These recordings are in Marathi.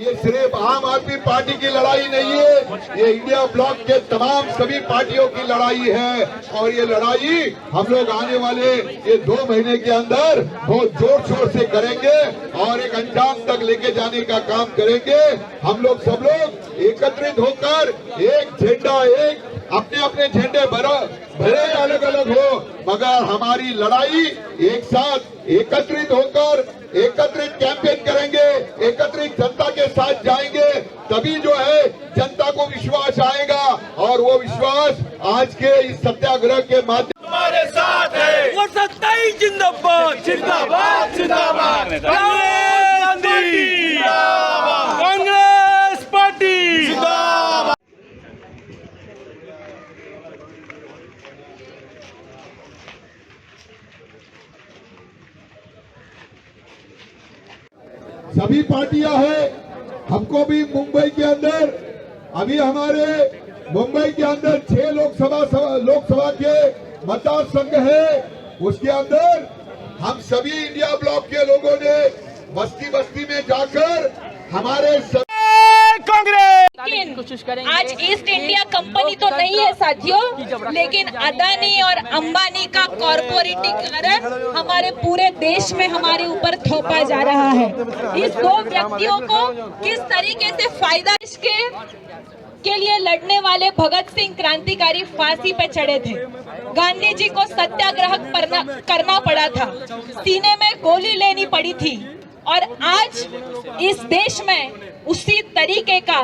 ये सिर्फ़ आम आदमी पार्टी की लड़ाई नहीं है, ये इंडिया ब्लॉक के तमाम सभी पार्टियों की लड़ाई है। और ये लड़ाई हम लोग आने वाले ये दो महीने के अंदर बहुत ज़ोर शोर से करेंगे और एक अंजाम तक लेके जाने का काम करेंगे। हम लोग सब लोग एकत्रित होकर एक झंडा, एक अपने अपने झंडे भरो भले अलग अलग हो, मगर हमारी लड़ाई एक साथ एकत्रित होकर एकत्रित कैंपेन करेंगे एकत्रित जनता के साथ जाएँगे तभी जो है जनता को विश्वास आएगा और वो विश्वास आज के इस सत्याग्रह के माध्यम हमारे साथ है। वो सत्ताई जिंदाबाद। जिंदाबाद जिंदाबाद कांग्रेस पार्टी कांग्रेस पार्टी जिंदाबाद सभी पार्टियाँ है। हमको भी मुंबई के अंदर, अभी हमारे मुंबई के अंदर छह लोकसभा लोकसभा के मतदार संघ है। उसके अंदर हम सभी इंडिया ब्लॉक के लोगों ने बस्ती बस्ती में जाकर हमारे कांग्रेस! लेकिन आज ईस्ट इंडिया कंपनी तो नहीं है साथियों लेकिन अदानी और अंबानी का कॉरपोरेटीकरण हमारे पूरे देश में हमारे ऊपर थोपा जा रहा है। इस दो व्यक्तियों को किस तरीके से फ़ायदा इसके के लिए लड़ने वाले भगत सिंह क्रांतिकारी फांसी पे चढ़े थे? गांधी जी को सत्याग्रह करना, करना पड़ा था। सीने में गोली लेनी पड़ी थी। और आज इस देश में उसी तरीके का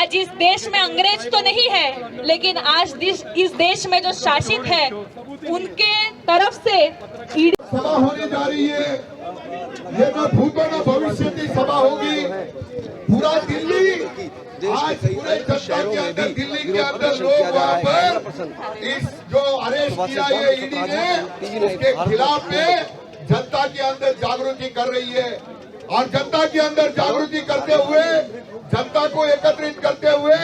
आज इस देश में अंग्रेज़ तो नहीं है लेकिन आज दिस, इस देश में जो शासित है उनके तरफ़ से सभा होने जा रही है। ये न भूतो भविष्य की सभा होगी। पूरा दिल्ली आज पूरे जनता के अंदर दिल्ली के अंदर लोग वहाँ पर इस जो अरेस्ट किया है ईडी ने उसके खिलाफ में जनता के अंदर जागृति कर रही है और जनता के अंदर जागृति करते हुए, जनता को एकत्रित करते हुए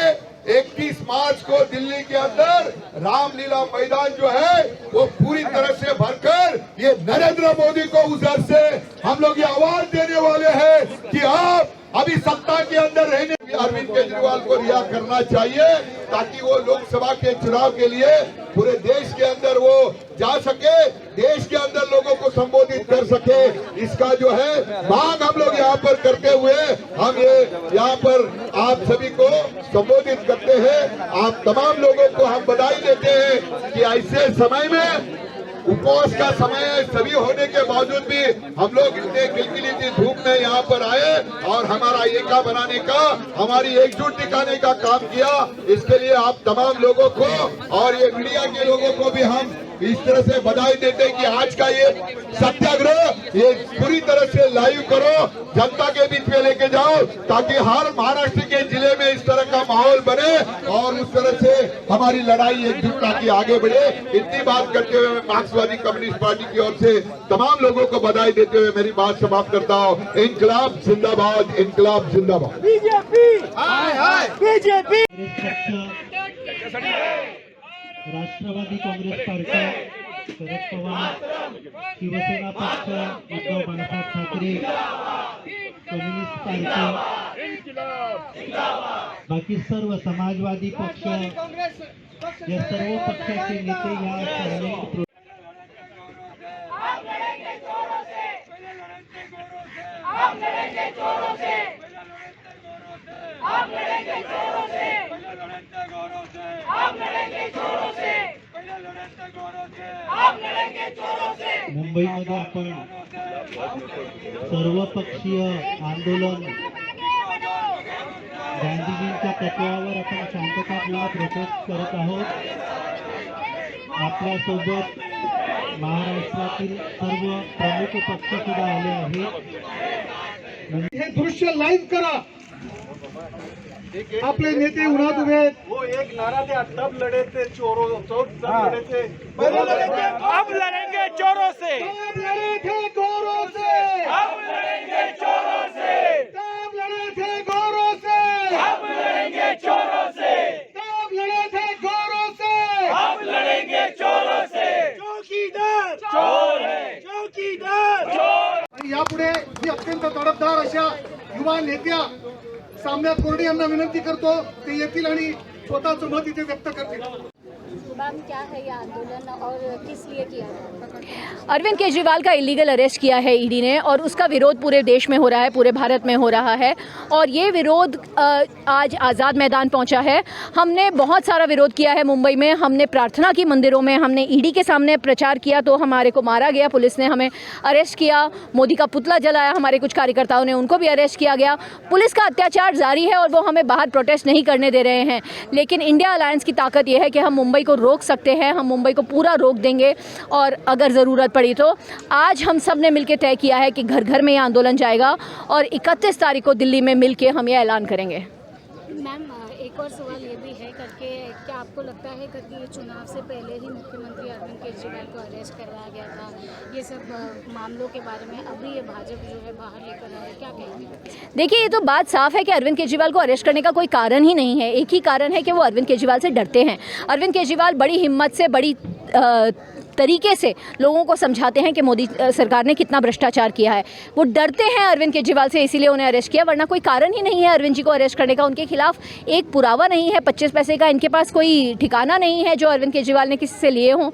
21 मार्च को दिल्ली के अंदर रामलीला मैदान जो है, वो पूरी तरह से भरकर ये नरेंद्र मोदी को उधर से हम लोग ये आवाज़ देने वाले हैं कि आप अभी सत्ता के अंदर रहने अरविंद केजरीवाल को रिहा करना चाहिए ताकि वो लोकसभा के चुनाव के लिए पूरे देश के अंदर वो जा सके, देश के अंदर लोगों को संबोधित कर सके। इसका जो है, मांग हम लोग यहाँ पर करते हुए हम ये यहाँ पर आप सभी को संबोधित करते हैं। आप तमाम लोगों को हम बधाई देते हैं कि ऐसे समय में उपवास का समय सभी होने के बावजूद भी हम लोग इतने गिलगिली की धूप में यहाँ पर आए और हमारा एका बनाने का, हमारी एकजुट दिखाने का काम किया। इसके लिए आप तमाम लोगों को और ये मीडिया के लोगों को भी हम इस तरह से बधाई देते हैं कि आज का ये सत्याग्रह ये पूरी तरह से लाइव करो जनता के बीच में लेके जाओ ताकि हर महाराष्ट्र के ज़िले में इस तरह का माहौल बने और उस तरह से हमारी लड़ाई एकजुटता की आगे बढ़े। इतनी बात करते हुए मार्क्सवादी कम्युनिस्ट पार्टी की ओर से तमाम लोगों को बधाई देते हुए मेरी बात समाप्त करता हूँ। इनकलाब जिंदाबाद इनकलाब जिंदाबाद। राष्ट्रवादी काँग्रेस पार्टी, शरद पवार, शिवसेना पक्ष, उद्धव बाळासाहेब ठाकरे, कम्युनिस्ट पार्टी, बाकी सर्व समाजवादी पक्ष, या सर्व पक्षाचे नेते या सार्वजनिक प्रो- मुंबईमध्ये आपण सर्वपक्षीय आंदोलन गांधीजींच्या तत्वावर आपण शांततापूर्ण प्रकट करत आहोत. आपल्यासोबत महाराष्ट्रातील सर्व प्रमुख पक्ष सुद्धा आले आहेत. हे दृश्य लाईव्ह करा. आपले नेते उन्हात उभे वो एक नारा थे तब लड़े थे चोरों चौक तब लड़े थे अब लड़ेंगे चोरों से. तब लढे थे गोरों से. अब लड़ेंगे चोरों से. तब लढे थे गोरों से. अब लड़ेंगे चोरों से. तब लढे थे गोरों से. अब लड़ेंगे चोरों से. चौकीदार. चोर है. चौकीदार. चोर. आणि यापुढे मी अत्यंत तडफदार अशा युवा नेत्या सामन्यात कोरडे विनंती करतो ते येतील आणि स्वतःचं मत इथे व्यक्त करतील. मैम क्या है ये आंदोलन और किस लिए किया अरविंद केजरीवाल का इलीगल अरेस्ट किया है ईडी ने और उसका विरोध पूरे देश में हो रहा है, पूरे भारत में हो रहा है। और ये विरोध आज आज़ाद मैदान पहुँचा है। हमने बहुत सारा विरोध किया है मुंबई में। हमने प्रार्थना की मंदिरों में। हमने ईडी के सामने प्रचार किया तो हमारे को मारा गया। पुलिस ने हमें अरेस्ट किया। मोदी का पुतला जलाया हमारे कुछ कार्यकर्ताओं ने, उनको भी अरेस्ट किया गया। पुलिस का अत्याचार जारी है और वो हमें बाहर प्रोटेस्ट नहीं करने दे रहे हैं। लेकिन इंडिया अलायंस की ताकत यह है कि हम मुंबई को रोक सकते हैं। हम मुंबई को पूरा रोक देंगे। और अगर ज़रूरत पड़ी। तो आज हम सबने मिलकर तय किया है कि घर घर में ये आंदोलन जाएगा और 31 तारीख को दिल्ली में मिलके हम ये ऐलान करेंगे। मैम एक और सवाल ये भी है करके क्या आपको लगता है कि ये चुनाव से पहले ही मुख्यमंत्री अरविंद केजरीवाल को अरेस्ट करवाया गया था? ये सब मामलों के बारे में अभी ये भाजपा जो है बाहर लेकर क्या कहेंगे? देखिए ये तो बात साफ़ है कि अरविंद केजरीवाल को अरेस्ट करने का कोई कारण ही नहीं है। एक ही कारण है कि वो अरविंद केजरीवाल से डरते हैं। अरविंद केजरीवाल बड़ी हिम्मत से बड़ी अ, तरीके से लोगों को समझाते हैं कि मोदी सरकार ने कितना भ्रष्टाचार किया है। वो डरते हैं अरविंद केजरीवाल से, इसीलिए उन्हें अरेस्ट किया, वरना कोई कारण ही नहीं है अरविंद जी को अरेस्ट करने का। उनके खिलाफ एक पुरावा नहीं है, पच्चीस पैसे का इनके पास कोई ठिकाना नहीं है जो अरविंद केजरीवाल ने किसी से लिए हों।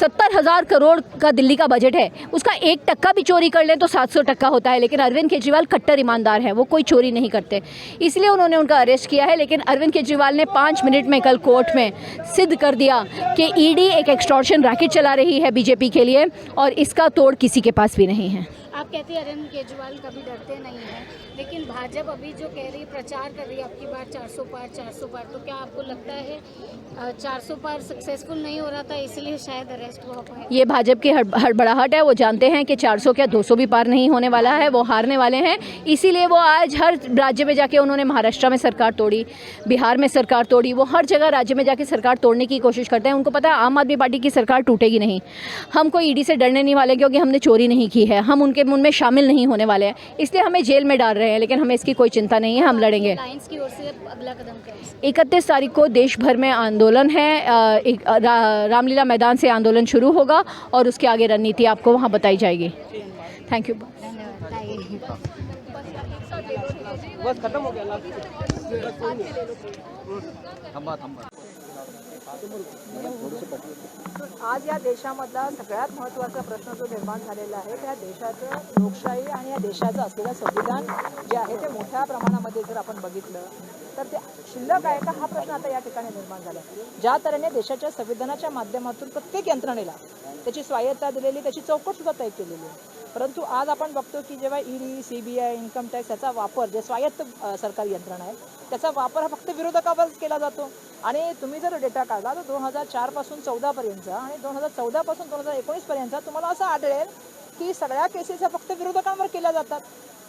सत्तर हज़ार करोड़ का दिल्ली का बजट है, उसका एक टक्का भी चोरी कर लें तो सात सौ टक्का होता है, लेकिन अरविंद केजरीवाल कट्टर ईमानदार है, वो कोई चोरी नहीं करते। इसलिए उन्होंने उनका अरेस्ट किया है, लेकिन अरविंद केजरीवाल ने पाँच मिनट में कल कोर्ट में सिद्ध कर दिया कि ईडी एक एक्सटॉर्शन रैकेट चला रही है बीजेपी के लिए और इसका तोड़ किसी के पास भी नहीं है। आप कहते हैं अरविंद केजरीवाल कभी डरते नहीं हैं। लेकिन भाजपा अभी जो कह रही है प्रचार कर रही है आपकी बार 400 पार 400 पार तो क्या आपको लगता है अ, 400 पार सक्सेसफुल नहीं हो रहा था इसलिए शायद अरेस्ट हुआ पाए ये भाजपा की हड़- हड़बड़ाहट है वो जानते हैं कि 400 क्या 200 भी पार नहीं होने वाला है वो हारने वाले हैं। इसीलिए वो आज हर राज्य में जाके उन्होंने महाराष्ट्र में सरकार तोड़ी बिहार में सरकार तोड़ी वो हर जगह राज्य में जाके सरकार तोड़ने की कोशिश करते हैं। उनको पता है आम आदमी पार्टी की सरकार टूटेगी नहीं। हम कोई ईडी से डरने नहीं वाले क्योंकि हमने चोरी नहीं की है। हम उनके मुन में शामिल नहीं होने वाले हैं। इसलिए हमें जेल में डाल रहे हैं लेकिन हमें इसकी कोई चिंता नहीं है हम लड़ेंगे। लाइन्स की ओर से अगला कदम क्या है? इकतीस तारीख को देश भर में आंदोलन है। रामलीला मैदान से आंदोलन शुरू होगा और उसके आगे रणनीति आपको वहाँ बताई जाएगी। थैंक यू आज या देशामधला सगळ्यात महत्त्वाचा प्रश्न जो निर्माण झालेला आहे त्या देशाचं लोकशाही आणि या देशाचं असलेलं संविधान जे आहे ते मोठ्या प्रमाणामध्ये जर आपण बघितलं तर ते शिल्लक आहे का? हा प्रश्न आता या ठिकाणी निर्माण झाला. ज्या तऱ्हेने देशाच्या संविधानाच्या माध्यमातून प्रत्येक यंत्रणेला त्याची स्वायत्ता दिलेली त्याची चौकट सुद्धा तय केलेली आहे. परंतु आज आपण बघतो की जेव्हा ईडी आय इन्कम टॅक्स याचा वापर जे स्वायत्त सरकारी यंत्रणा आहे त्याचा वापर हा फक्त विरोधकावरच केला जातो. आणि तुम्ही जर डेटा काढला तर दोन हजार चारपासून चौदापर्यंतचा आणि दोन हजार चौदापासून दोन हजार एकोणीसपर्यंतचा तुम्हाला असं आढळेल की सगळ्या केसेस ह्या फक्त विरोधकांवर केल्या जातात.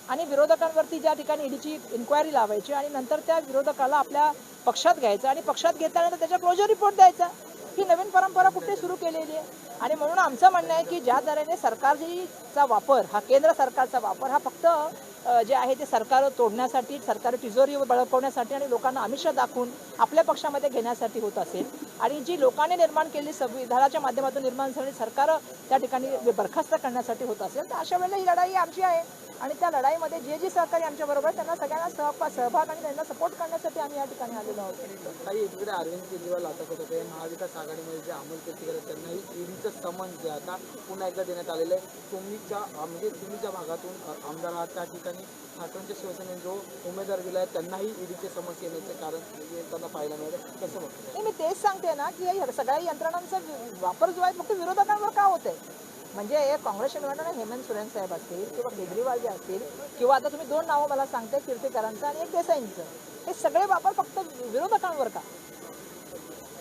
आणि विरोधकांवरती ज्या ठिकाणी ईडीची इन्क्वायरी लावायची आणि नंतर त्या विरोधकाला आपल्या पक्षात घ्यायचं आणि पक्षात घेतल्यानंतर त्याच्या क्लोजर रिपोर्ट द्यायचा. ही नवीन परंपरा कुठे सुरू केलेली आहे? आणि म्हणून आमचं म्हणणं आहे की ज्या तऱ्हेने सरकारचा वापर हा केंद्र सरकारचा वापर हा फक्त जे आहे ते सरकार तोडण्यासाठी सरकारी तिजोरी बळकवण्यासाठी आणि लोकांना आमिष दाखवून आपल्या पक्षामध्ये घेण्यासाठी होत असेल. आणि जी लोकांनी निर्माण केलेली संविधानाच्या माध्यमातून निर्माण झालेली सरकार त्या ठिकाणी बरखास्त करण्यासाठी होत असेल तर अशा वेळेला ही लढाई आमची आहे. आणि त्या लढाईमध्ये जे जे सहकारी आमच्याबरोबर आहेत, त्यांना सगळ्यांना सहभाग सहभाग आणि त्यांना सपोर्ट करण्यासाठी आम्ही या ठिकाणी आलेलो आहोत. काही एकीकडे अरविंद केजरीवाल अटक होत होते महाविकास आघाडीमध्ये जे अमोल केजरीवाल त्यांनाही ईडीचं समन जे आता पुन्हा एकदा देण्यात आलेलं आहे. तुम्हीच्या म्हणजे तुम्हीच्या भागातून आमदार आहात त्या ठिकाणी ठाकरेंच्या शिवसेनेने जो उमेदवार दिला आहे त्यांनाही ईडीचे समस्या येण्याचं कारण त्यांना पाहायला मिळालं कसं म्हणतो मी तेच सांगते ना की या सगळ्या यंत्रणांचा वापर जो आहे फक्त विरोधकांवर का होत आहे म्हणजे काँग्रेस काँग्रेसचे हेमंत सोरेन साहेब असतील किंवा केजरीवाल जे असतील किंवा आता तुम्ही दोन नावं मला सांगते कीर्तीकरांचं आणि एक देसाईंचं. हे सगळे वापर फक्त विरोधकांवर का?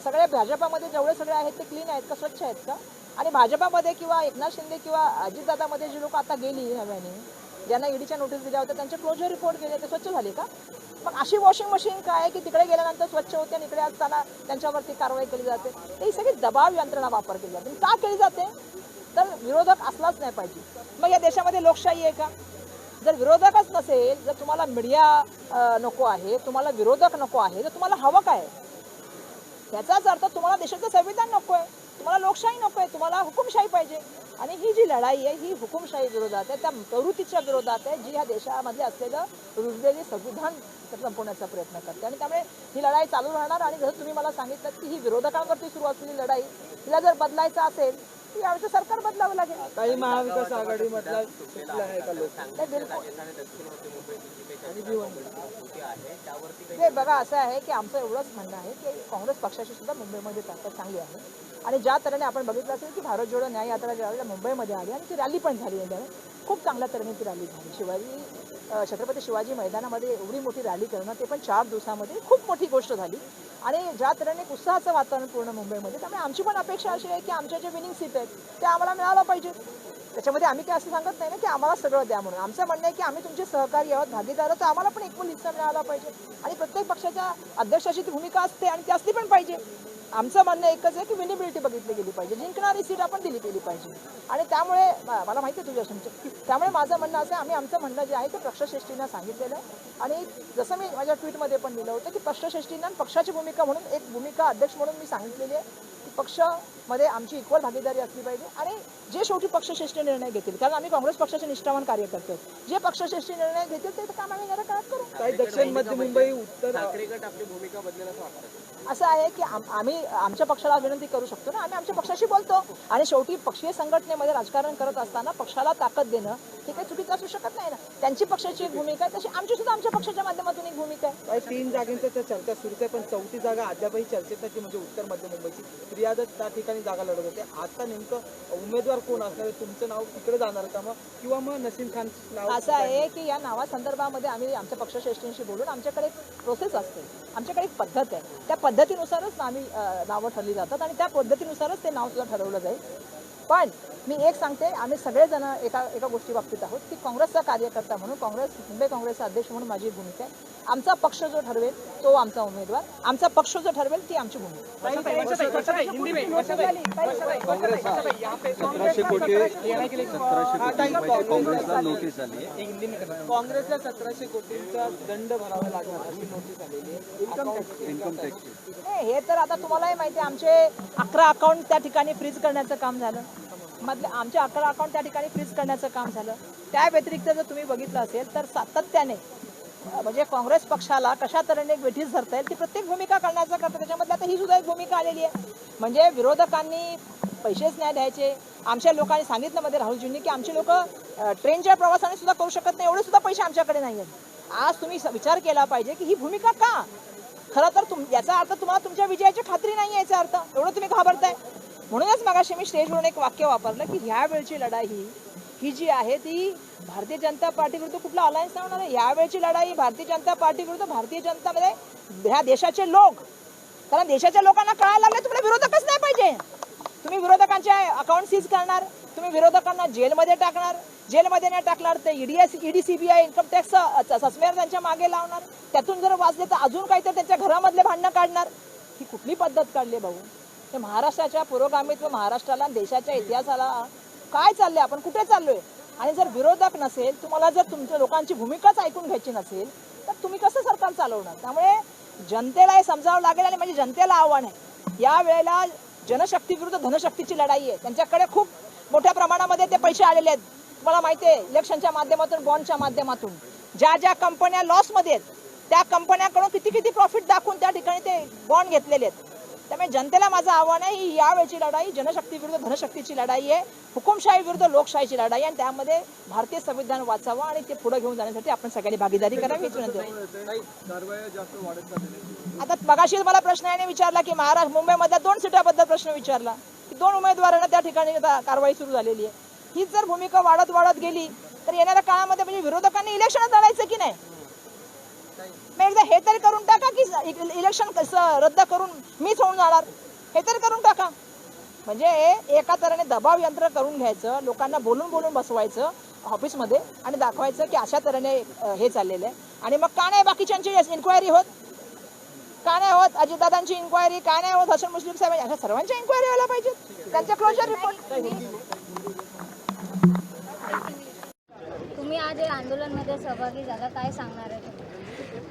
सगळे भाजपामध्ये जेवढे सगळे आहेत ते क्लीन आहेत का स्वच्छ आहेत का? आणि भाजपामध्ये किंवा एकनाथ शिंदे किंवा अजितदादामध्ये जी लोक आता गेली नव्याने ज्यांना ईडीच्या नोटीस दिल्या होत्या त्यांचे क्लोजर रिपोर्ट गेले ते स्वच्छ झाले का? मग अशी वॉशिंग मशीन काय आहे की तिकडे गेल्यानंतर स्वच्छ होते आणि इकडे असताना त्यांच्यावरती कारवाई केली जाते? ते ही सगळी दबाव यंत्रणा वापर केली जाते. का केली जाते? तर विरोधक असलाच नाही पाहिजे. मग या देशामध्ये लोकशाही आहे का? जर विरोधकच नसेल जर तुम्हाला मीडिया नको आहे तुम्हाला विरोधक नको आहे तर तुम्हाला हवं काय? त्याचाच अर्थ तुम्हाला देशाचं संविधान नको आहे तुम्हाला लोकशाही नको आहे तुम्हाला हुकुमशाही पाहिजे. आणि ही जी लढाई आहे ही हुकुमशाही विरोधात आहे त्या प्रवृत्तीच्या विरोधात आहे जी ह्या देशामध्ये असलेलं रुजलेले संविधान संपवण्याचा प्रयत्न करते. आणि त्यामुळे ही लढाई चालू राहणार आणि जसं तुम्ही मला सांगितलं की ही विरोधकांवरती सुरू असलेली लढाई हिला जर बदलायचं असेल तर यावेळेचं सरकार बदलावं लागेल. काही महाविकास आघाडीमधला बिलकुल. नाही बघा असं आहे की आमचं एवढंच म्हणणं आहे की काँग्रेस पक्षाची सुद्धा मुंबईमध्ये ताकद चांगली आहे. आणि ज्या तऱ्हेने आपण बघितलं असेल की भारत जोडो न्याय यात्रा ज्यावेळेला मुंबईमध्ये आली आणि ती रॅली पण झाली आहे खूप चांगल्या तऱ्हेने ती रॅली झाली. शिवाजी छत्रपती शिवाजी मैदानामध्ये एवढी मोठी रॅली करणं ते पण चार दिवसामध्ये खूप मोठी गोष्ट झाली. आणि ज्या तऱ्हेने उत्साहाचं वातावरण पूर्ण मुंबईमध्ये त्यामुळे आमची पण अपेक्षा अशी आहे की आमच्या जे विनिंग सीट आहेत ते आम्हाला मिळायला पाहिजे. त्याच्यामध्ये आम्ही काय असं सांगत नाही ना की आम्हाला सगळं द्या म्हणून. आमचं म्हणणं आहे की आम्ही तुमचे सहकारी आहोत भागीदार आहोत तर आम्हाला पण एकूण हिस्सा मिळाला पाहिजे. आणि प्रत्येक पक्षाच्या अध्यक्षाची ती भूमिका असते आणि ती असली पण पाहिजे. आमचं म्हणणं एकच आहे की विनिबिलिटी बघितली गेली पाहिजे. जिंकणारी सीट आपण दिली गेली पाहिजे. आणि त्यामुळे मला माहिती आहे तुझ्या तुमच्या त्यामुळे माझं म्हणणं असं आहे आम्ही आमचं म्हणणं जे आहे ते पक्षश्रेष्ठींना सांगितलेलं. आहे आणि जसं मी माझ्या ट्विटमध्ये पण लिहिलं होतं की पक्षश्रेष्ठींना पक्षाची भूमिका म्हणून एक भूमिका अध्यक्ष म्हणून मी सांगितलेली आहे. पक्षामध्ये आमची इक्वल भागीदारी असली पाहिजे आणि जे शेवटी पक्षश्रेष्ठी निर्णय घेतील कारण आम्ही काँग्रेस पक्षाचे निष्ठावान कार्यकर्ते. जे पक्षश्रेष्ठी निर्णय घेतील ते काम आम्ही काळात करू. काही दक्षिण मध्य मुंबई उत्तर आपली भूमिका बदलेल असं आहे की आम- आम्ही आमच्या पक्षाला विनंती करू शकतो ना? आम्ही आमच्या पक्षाशी बोलतो. आणि शेवटी पक्षीय संघटनेमध्ये राजकारण करत असताना पक्षाला ताकद देणं हे काही चुकीचं असू शकत नाही ना? त्यांची पक्षाची एक भूमिका आहे तशी आमची सुद्धा आमच्या पक्षाच्या माध्यमातून एक भूमिका आहे. तीन जागांच्या त्या चर्चा सुरूच आहे पण चौथी जागा अद्यापही चर्चेत नाही म्हणजे उत्तर मध्य मुंबईची. फिर्यादच त्या ठिकाणी जागा लढत होते. आता नेमकं उमेदवार कोण असणार? तुमचं नाव तिकडे जाणार का मग? किंवा मग नसीम खान नाव असं आहे की या नावासंदर्भामध्ये आम्ही आमच्या पक्षश्रेष्ठींशी बोलून आमच्याकडे एक प्रोसेस असते. आमच्याकडे एक पद्धत आहे. त्या पद्धतीनुसारच आम्ही नावं ठरली जातात आणि त्या पद्धतीनुसारच ते नाव सुद्धा ठरवलं जाईल. पण मी एक सांगते आम्ही सगळेजण एका एका गोष्टी बाबतीत आहोत की काँग्रेसचा कार्यकर्ता म्हणून काँग्रेस मुंबई काँग्रेसचा अध्यक्ष म्हणून माझी भूमिका आहे. आमचा पक्ष जो ठरवेल तो आमचा उमेदवार. आमचा पक्ष जो ठरवेल ती आमची काँग्रेसला सतराशे कोटींचा दंड भरावा लागणार अशी नोटीस आलेली आहे. इन्कम टॅक्स इन्कम टॅक्स नाही, हे तर आता तुम्हालाही माहिती आहे आमचे अकरा अकाउंट त्या ठिकाणी फ्रीज करण्याचं काम झालं. मधले आमचे अकरा अकाउंट त्या ठिकाणी फ्रीज करण्याचं काम झालं. त्या व्यतिरिक्त जर तुम्ही बघितलं असेल तर सातत्याने म्हणजे काँग्रेस पक्षाला कशा तऱ्हेने एक वेठीस धरता येईल ती प्रत्येक भूमिका करण्याचं करतं. त्याच्यामध्ये आता ही सुद्धा एक भूमिका आलेली आहे. म्हणजे विरोधकांनी पैसेच नाही द्यायचे. आमच्या लोकांनी सांगितलं मध्ये राहुलजींनी की आमचे लोक ट्रेनच्या प्रवासाने सुद्धा करू शकत नाही एवढे सुद्धा पैसे आमच्याकडे नाही आहेत. आज तुम्ही विचार केला पाहिजे की ही भूमिका का? खरं तर तुम याचा अर्थ तुम्हाला तुमच्या विजयाची खात्री नाही याचा अर्थ. एवढं तुम्ही घाबरताय. म्हणूनच मगाशी मी स्टेजवरून एक वाक्य वापरलं की ह्या वेळची लढाई ही जी आहे ती भारतीय जनता पार्टी विरुद्ध कुठला अलायन्स नाही होणार यावेळची लढाई भारतीय जनता पार्टी विरुद्ध भारतीय जनता म्हणजे ह्या देशाचे लोक. कारण देशाच्या लोकांना कळायला लागले तुम्हाला विरोधकच नाही पाहिजे. तुम्ही विरोधकांचे अकाउंट सीज करणार तुम्ही विरोधकांना जेलमध्ये टाकणार. जेलमध्ये नाही टाकणार ते EDs ED CBI income tax सस्पेअर त्यांच्या मागे लावणार. त्यातून जर वाचले तर अजून काहीतरी त्यांच्या घरामधले भांडणं काढणार. ही कुठली पद्धत काढली भाऊ? हे महाराष्ट्राच्या पुरोगामित्व महाराष्ट्राला देशाच्या इतिहासाला काय चाललंय? आपण कुठे चाललोय? आणि जर विरोधक नसेल तुम्हाला जर तुमच्या लोकांची भूमिकाच ऐकून घ्यायची नसेल तर तुम्ही कसं सरकार चालवणार? त्यामुळे जनतेला हे समजावं लागेल आणि म्हणजे जनतेला आव्हान आहे. या वेळेला जनशक्ती विरुद्ध धनशक्तीची लढाई आहे. त्यांच्याकडे खूप मोठ्या प्रमाणामध्ये ते पैसे आलेले आहेत. तुम्हाला माहिती आहे इलेक्शनच्या माध्यमातून बॉन्डच्या माध्यमातून. ज्या ज्या कंपन्या लॉसमध्ये आहेत त्या कंपन्यांकडून किती किती प्रॉफिट दाखवून त्या ठिकाणी ते बॉन्ड घेतलेले आहेत. त्यामुळे जनतेला माझं आव्हान आहे ही यावेळची लढाई जनशक्ती विरुद्ध धनशक्तीची लढाई आहे हुकुमशाही विरुद्ध लोकशाहीची लढाई आणि त्यामध्ये भारतीय संविधान वाचावं आणि ते पुढे घेऊन जाण्यासाठी आपण सगळ्यांनी भागीदारी करावी विनंती आता मगाशी मला प्रश्न याने विचारला की महाराष्ट्र मुंबईमधल्या दोन सीटाबद्दल प्रश्न विचारला. की दोन उमेदवारांना त्या ठिकाणी कारवाई सुरू झालेली आहे. हीच जर भूमिका वाढत वाढत गेली तर येणाऱ्या काळामध्ये म्हणजे विरोधकांनी इलेक्शन लढायचं की नाही? एकदा हे तरी करून टाका की इलेक्शन कसं रद्द करून मीच होऊन जाणार. हे तरी करून टाका. म्हणजे एका तऱ्हेने दबाव यंत्र करून घ्यायचं लोकांना बोलून बोलून बसवायचं ऑफिसमध्ये आणि दाखवायचं की अशा तऱ्हेने हे चाललेलं आहे. आणि मग का नाही बाकीच्यांची इन्क्वायरी होत? का नाही होत? अजितदादांची इन्क्वायरी का नाही होत? हसन मुस्लिम साहेब अशा सर्वांच्या इन्क्वायरी व्हायला पाहिजे त्यांच्या क्लोजर रिपोर्ट तुम्ही आज आंदोलनमध्ये सहभागी झाला काय सांगणार आहे?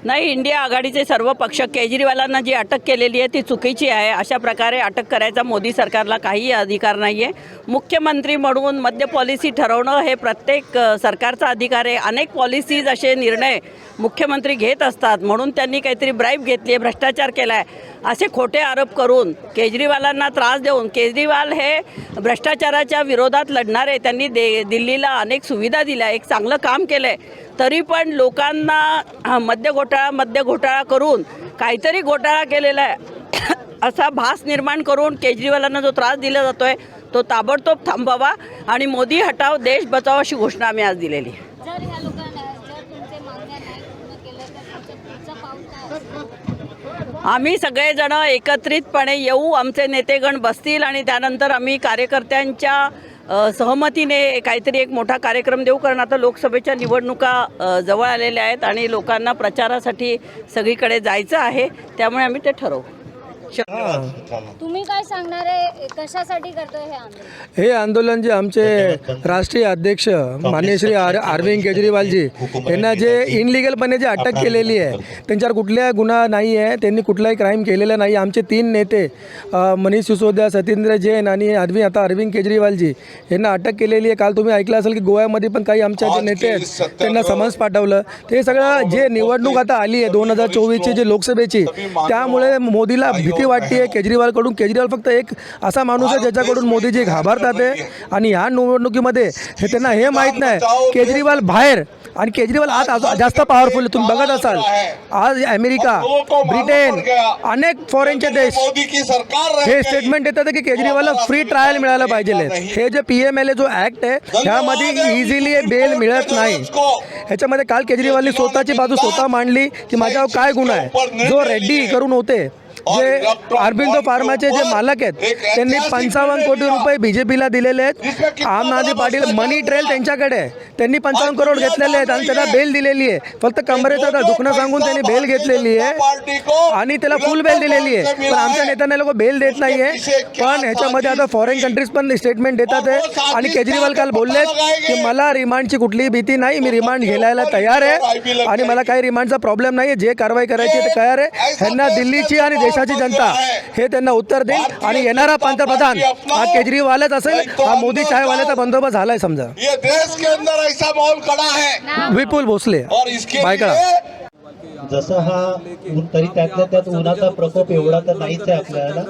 नाही इंडिया आघाडीचे सर्व पक्ष केजरीवालांना जी अटक केलेली आहे ती चुकीची आहे. अशा प्रकारे अटक करायचा मोदी सरकारला काहीही अधिकार नाही आहे मुख्यमंत्री म्हणून मद्य पॉलिसी ठरवणं हे प्रत्येक सरकारचा अधिकार आहे. अनेक पॉलिसीज असे निर्णय मुख्यमंत्री घेत असतात. म्हणून त्यांनी काहीतरी ब्राईब घेतली आहे भ्रष्टाचार केला आहे असे खोटे आरोप करून केजरीवालांना त्रास देऊन केजरीवाल हे भ्रष्टाचाराच्या विरोधात लढणारे त्यांनी दे दिल्लीला अनेक सुविधा दिल्या एक चांगलं काम केलं आहे तरी पण लोकांना हा, मद्य घोटाळा मद्य घोटाळा करून काहीतरी घोटाळा केलेला आहे. असा भास निर्माण करून केजरीवालांना जो त्रास दिला जातो आहे तो ताबडतोब थांबावा आणि मोदी हटाव देश बचाव अशी घोषणा आम्ही आज दिलेली आम्ही सगळेजण एकत्रितपणे येऊ आमचे नेतेगण बसतील आणि त्यानंतर आम्ही कार्यकर्त्यांच्या सहमतीने काहीतरी एक मोठा कार्यक्रम देऊ कारण आता लोकसभेच्या निवडणुका जवळ आलेल्या आहेत आणि लोकांना प्रचारासाठी सगळीकडे जायचं आहे त्यामुळे आम्ही ते ठरवू. तुम्ही काय सांगणार आहे? कशासाठी करतोय हे आंदोलन? हे आंदोलन जे आमचे राष्ट्रीय अध्यक्ष मान्य श्री आर अरविंद केजरीवालजी यांना जे इनलिगलपणे जे अटक केलेली आहे त्यांच्यावर कुठल्या गुन्हा नाही आहे त्यांनी कुठलाही क्राईम केलेला नाही. आमचे तीन नेते अ, मनीष सिसोदिया सत्येंद्र जैन आणि अरविंद आता अरविंद केजरीवालजी यांना अटक केलेली आहे. काल तुम्ही ऐकलं असेल की गोव्यामध्ये पण काही आमच्या जे नेते आहेत त्यांना समन्स पाठवलं. ते सगळं जे निवडणूक आता आली आहे दोन हजार चोवीसची जे लोकसभेची त्यामुळे मोदीला भीती वाटते केजरीवालकडून केजरीवाल फक्त एक असा माणूस आहे ज्याच्याकडून मोदीजी घाबरतात आहे आणि ह्या निवडणुकीमध्ये हे त्यांना हे माहीत नाही. केजरीवाल बाहेर आणि केजरीवाल आज आज जास्त पॉवरफुल तुम्ही बघत असाल. आज अमेरिका ब्रिटन अनेक फॉरेनचे देश हे स्टेटमेंट देतात की केजरीवालला फ्री ट्रायल मिळायला पाहिजे हे J P M L A जो ऍक्ट आहे ह्यामध्ये इझिली बेल मिळत नाही. ह्याच्यामध्ये काल केजरीवालने स्वतःची बाजू स्वतः मांडली की माझ्यावर काय गुन्हा आहे? जो रेड्डी करून होते जे अरबिंदो फार्माचे जे मालक आहेत त्यांनी पंचावन्न कोटी रुपये बीजेपीला दिलेले आहेत. आम आदमी पाटील मनी ट्रेल त्यांच्याकडे आहे. त्यांनी पंचावन्न करोड घेतलेले आहेत. आणि त्यांना बेल दिलेली आहे. फक्त कमरेचं दुखणं सांगून त्यांनी बेल घेतलेली आहे. आणि त्याला फुल बेल दिलेली आहे. पण आमच्या नेत्यांना लोक बेल देत नाही आहे पण ह्याच्यामध्ये आता फॉरेन कंट्रीज पण स्टेटमेंट देतात आहे. आणि केजरीवाल काल बोलले की मला रिमांडची कुठलीही भीती नाही. मी रिमांड घ्यायला तयार आहे. आणि मला काही रिमांडचा प्रॉब्लेम नाही जे कारवाई करायची ते तयार आहे. ह्यांना दिल्लीची आणि देशाची जनता हे त्यांना उत्तर देईल आणि येणारा पंतप्रधान हा केजरीवालच असेल हा मोदी चायवाल्याचा बंदोबस्त झालाय समजा. ये देश के अंदर ऐसा माहौल खड़ा है. विपुल भोसले और इसके बायकडा जसं हा तरी त्यातल्या त्यात उन्हाचा प्रकोप एवढा तर नाहीच आहे आपल्याला.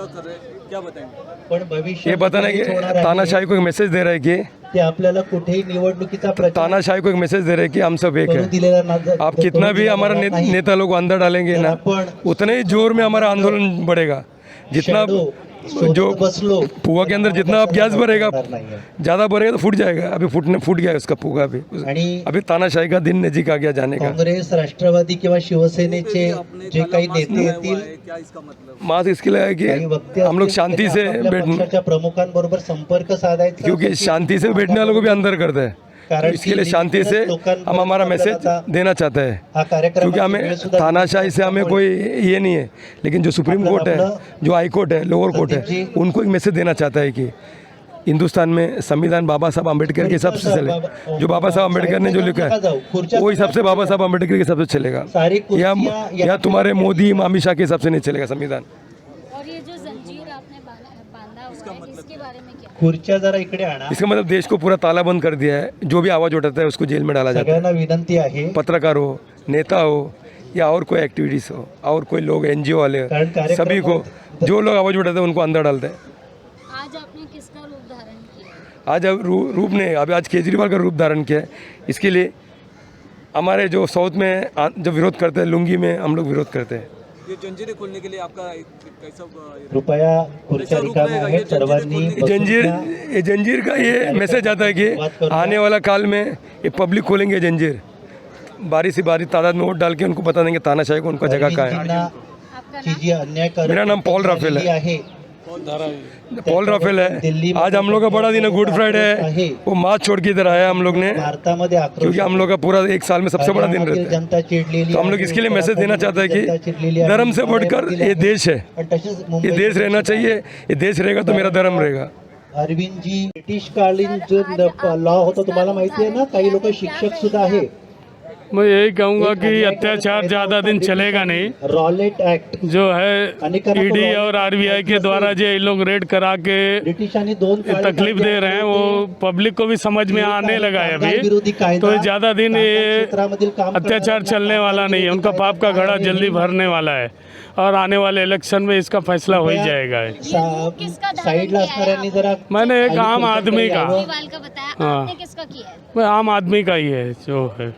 पण भविष्य ये बताना कि तानाशाही को एक मैसेज दे रहा है कि ते आपल्याला कुठेही निवडणुकीचा प्रचार तानाशाही को एक मैसेज दे रहे कि हम सब एक करू है दिलेला ना- आप कितना भी हमारा ने. नेता लोग अंदर डालेंगे ना उतने ही जोर में हमारा आंदोलन बढ़ेगा। जितना Shadow जो शोधत बसलो पुआ के अंदर जितना आप गैस भरेगा ज़्यादा भरेगा तो फूट जाएगा। अभी फूटने फूट गया उसका पुआ अभी। अभी तानाशाही का दिन नजीक आ गया जाने का। काँग्रेस राष्ट्रवादी किंवा शिवसेनेचे जे काही नेते येतील मास इसके लिए है कि हम लोग शांति से बैठने प्रमुखांबरोबर संपर्क साधायचा क्योंकि शांति से बैठने वालों को भी अंदर करते हैं तो इसके लिए शांति से हम हमारा मैसेज देना चाहते हैं। क्योंकि हमें तानाशाही से हमें कोई ये नहीं है। लेकिन जो सुप्रीम कोर्ट है जो हाई कोर्ट है लोअर कोर्ट है उनको एक मैसेज देना चाहता है कि हिंदुस्तान में संविधान बाबा साहब अंबेडकर के हिसाब से चले जो बाबा साहब अंबेडकर ने जो लिखा है वो हिसाब से बाबा साहब अंबेडकर के हिसाब से चलेगा या या तुम्हारे मोदी अमित शाह के हिसाब से नहीं चलेगा संविधान और ये जो जंजीर आपने बांधा बांधा हुआ है इसके बारे में क्या खुर्च्या जरा इकडे आणा. इसका मतलब देश को पूरा ताला बंद कर दिया है। जो भी आवाज़ उठाता है उसको जेल में डाला जाता है। सगळ्यांना विनंती आहे. पत्रकार हो नेता हो या और कोई एक्टिविटीज़ हो और कोई लोग एन वाले कारण हो कार्यक्रम सभी को जो लोग आवाज़ उठाते हैं उनको अंदर डालते हैं। आज आपने किसका रूप धारण किया? आज अब रू, रूप ने अभी आज केजरीवाल का रूप धारण किया है। इसके लिए हमारे जो साउथ में आ- जो विरोध करते हैं लुंगी में हम लोग विरोध करते हैं। ये जंजीरें खोलने के लिए आपका कैसा कृपया खुर्च्या रिकाम्या आहेत सर्वांनी जंजीर ये जंजीर का ये मैसेज आता है कि आने वाला काल में ये पब्लिक खोलेंगे जंजीर। बारी से बारी तादाद में वोट डाल के उनको बता देंगे तानाशाही को उनका जगह कहाँ है। मेरा नाम पॉल राफेल है। पॉल राफेल है। आज हम लोग का बड़ा दिन है गुड फ्राइडे है। वो मार्च छोड़ के इधर आया हम लोग ने। क्योंकि हम लोग का पूरा एक साल में सबसे बड़ा दिन रहता है। तो हम लोग इसके लिए मैसेज देना चाहते हैं कि धर्म से बढ़कर ये देश है। ये देश रहना चाहिए ये देश रहेगा तो मेरा धर्म रहेगा। अरविंदजी ब्रिटिश कालीन जो लॉ होता तुम्हाला माहिती आहे ना काही लोक शिक्षक सुद्धा आहे मैं यही कहूँगा कि अत्याचार ज़्यादा दिन चलेगा नहीं। रॉलेट ऍक्ट जो है ईडी रॉलेट और आरबीआई के द्वारा जो ये लोग रेड करा के तकलीफ़ दे रहे हैं वो पब्लिक को भी समझ में आने लगा है अभी। तो ज़्यादा दिन ये अत्याचार चलने वाला नहीं है। उनका पाप का घड़ा जल्दी भरने वाला है और आने वाले इलेक्शन में इसका फैसला हो ही जाएगा। मैंने एक आम आदमी का। केजरीवाल का बताया हाँ। आपने किसका किया है? मैं आम आदमी का ही है जो है।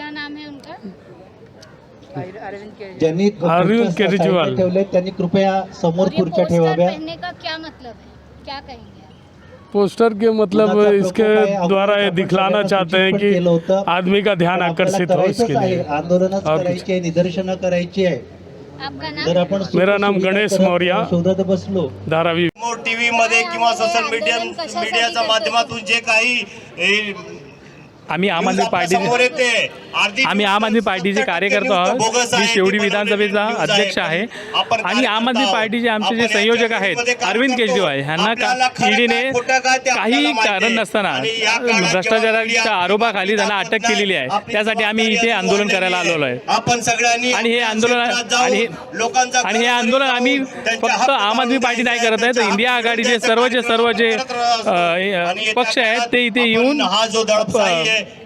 क्या नाम है उनका ज्यांनी अरविंद केजरीवाल. ठेवले त्यांनी कृपया समोर खुर्च्या पोस्टर ठेवाव्या पहनने का क्या मतलब है क्या कहेंगे आप? पोस्टर के मतलब इसके आहे, द्वारा ये आपण दिखलाना सगळ्यांना चाहते हैं सूचित पण केलं होतं. कि आदमी का ध्यान आपल्याला आकर्षित हो करायचंच इसके आहे लिए आंदोलनच और करायची आहे निदर्शनं करायची आहे आपका जर नाम आपण मेरा नाम गणेश करत मौर्य. शोधत बसलो धारावी टीव्ही मध्ये किंवा सोशल मीडिया आंदोलन कशासाठी मीडियाच्या? माध्यमातून जे काही ए, आम्ही आम आदमी आपल्या पार्टीचे समोर येते आम्ही आम आदमी पार्टीचे कार्यकर्ते आहोत. मी शेवडी विधानसभेचा अध्यक्ष आहे. आणि आम आदमी पार्टीचे आमचे जे संयोजक आहेत अरविंद केजरीवाल ह्यांना का ईडीने काही कारण नसताना भ्रष्टाचाराच्या आरोपाखाली त्यांना अटक केलेली आहे. त्यासाठी आम्ही इथे आंदोलन करायला आलेलो आहे. आपण सगळ्यांनी आणि हे आंदोलन आणि लोकांचा आणि हे आंदोलन आम्ही फक्त आम आदमी पार्टी नाही करत आहे. तर इंडिया आघाडीचे सर्व जे अ, हे, पक्ष आहेत ते इथे येऊन हा जो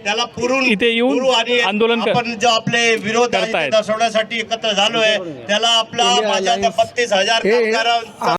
त्याला पुरून इथे येऊन आणि आंदोलन आपण जो आपले विरोध. दर्शवण्यासाठी एकत्र झालोय त्याला आपला माझ्या बत्तीस हजार कामगारांचा